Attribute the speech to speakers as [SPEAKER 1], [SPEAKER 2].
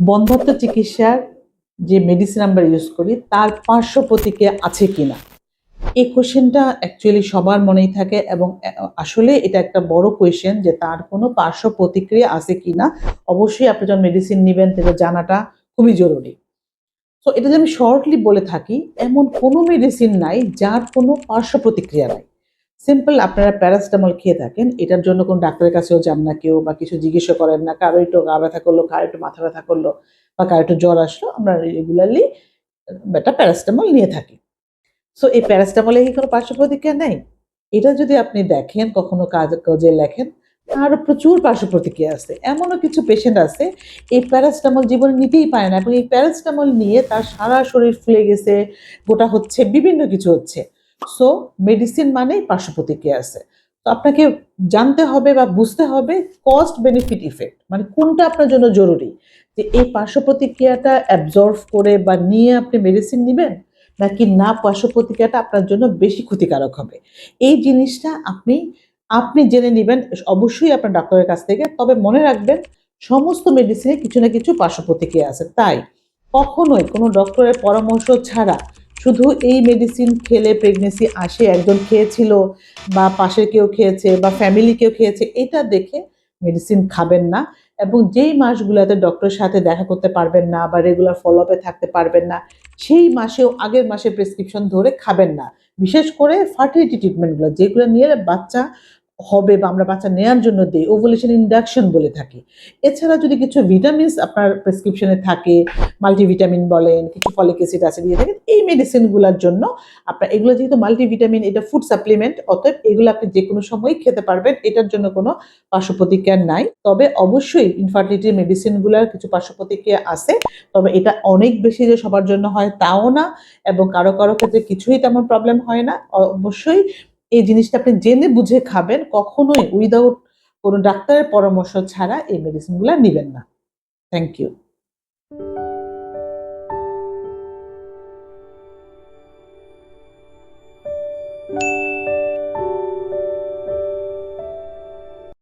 [SPEAKER 1] বন্ধ্যাত্ব চিকিৎসার যে মেডিসিন আমরা ইউজ করি, তার পার্শ্ব প্রতিক্রিয়া আছে কি না এই কোশ্চেনটা অ্যাকচুয়ালি সবার মনেই থাকে এবং আসলে এটা একটা বড় কোয়েশ্চেন যে তার কোনো পার্শ্ব প্রতিক্রিয়া আছে কিনা? অবশ্যই আপনি যখন মেডিসিন নেবেন সেটা জানাটা খুবই জরুরি। তো এটা যদি আমি শর্টলি বলে থাকি, এমন কোনো মেডিসিন নাই যার কোনো পার্শ্ব প্রতিক্রিয়া নাই। সিম্পল আপনারা প্যারাসিটামল খেয়ে থাকেন। এটার জন্য কোনো ডাক্তারের কাছেও যান না কেউ বা কিছু জিজ্ঞেসও করেন না। কারও একটু গা ব্যথা করল, কারও একটু মাথা ব্যথা করল বা কারও একটু জ্বর আসলো, আমরা রেগুলারলি একটা প্যারাসিটামল নিয়ে থাকি। সো এই প্যারাসিটামলে কি কোনো পার্শ্ব প্রতিক্রিয়া নেই? এটা যদি আপনি দেখেন, কখনো কাজ, কাজে লেখেন আরও প্রচুর পার্শ্ব প্রতিক্রিয়া আছে। এমনও কিছু পেশেন্ট আছে, এই প্যারাসিটামল জীবনে নিতেই পারে না। এবং এই প্যারাসিটামল নিয়ে তার সারা শরীর ফুলে গেছে, গোটা হচ্ছে, বিভিন্ন কিছু হচ্ছে। সো মেডিসিন মানেই পার্শ্ব প্রতিক্রিয়া আছে। তো আপনাকে জানতে হবে বা বুঝতে হবে কস্ট বেনিফিট ইফেক্ট মানে কোনটা আপনার জন্য জরুরি? যে এই পার্শ্ব প্রতিক্রিয়াটা অ্যাবজর্ভ করে বা নিয়ে আপনি মেডিসিন নেবেন, নাকি না পার্শ্ব প্রতিক্রিয়াটা আপনার জন্য বেশি ক্ষতিকারক হবে? এই জিনিসটা আপনি আপনি জেনে নেবেন, অবশ্যই আপনার ডাক্তারের কাছ থেকে। তবে মনে রাখবেন, সমস্ত মেডিসিনে কিছু না কিছু পার্শ্ব প্রতিক্রিয়া আছে। তাই কখনোই কোনো ডক্টরের পরামর্শ ছাড়া শুধু এই মেডিসিন খেলে প্রেগনেন্সি আসে, একজন খেয়েছিল বা পাশের কেউ খেয়েছে বা ফ্যামিলি কেউ খেয়েছে, এটা দেখে মেডিসিন খাবেন না এবং যেই মাসগুলোতে ডক্টরের সাথে দেখা করতে পারবেন না বা রেগুলার ফলো আপে থাকতে পারবেন না, সেই মাসেও আগের মাসে প্রেসক্রিপশন ধরে খাবেন না। বিশেষ করে ফার্টিলিটি ট্রিটমেন্টগুলো যেগুলো নিয়ে বাচ্চা হবে বা আমরা বাচ্চা নেওয়ার জন্য দিই ওভুলেশন ইন্ডাকশন বলে থাকি। এছাড়া যদি কিছু ভিটামিনস আপনার প্রেসক্রিপশনে থাকে মাল্টিভিটামিন বলেন, কিছু ফলিক অ্যাসিড আছে দিয়ে থাকেন, এই মেডিসিনগুলোর জন্য আপনার, এগুলো যেহেতু মাল্টিভিটামিন এটা ফুড সাপ্লিমেন্ট অতএব এগুলো আপনি যে কোনো সময়ই খেতে পারবেন, এটার জন্য কোনো পার্শ্বপ্রতিক্রিয়া নাই। তবে অবশ্যই ইনফার্টিলিটি মেডিসিনগুলোর কিছু পার্শ্বপ্রতিক্রিয়া আছে, তবে এটা অনেক বেশি যে সবার জন্য হয় তাও না, এবং কারও কারও ক্ষেত্রে কিছুই তেমন প্রবলেম হয় না। অবশ্যই এই জিনিসটা আপনি জেনে বুঝে খাবেন, কখনোই উইদাউট কোনো ডাক্তারের পরামর্শ ছাড়া এই মেডিসিনগুলো নেবেন না। Thank you thank you.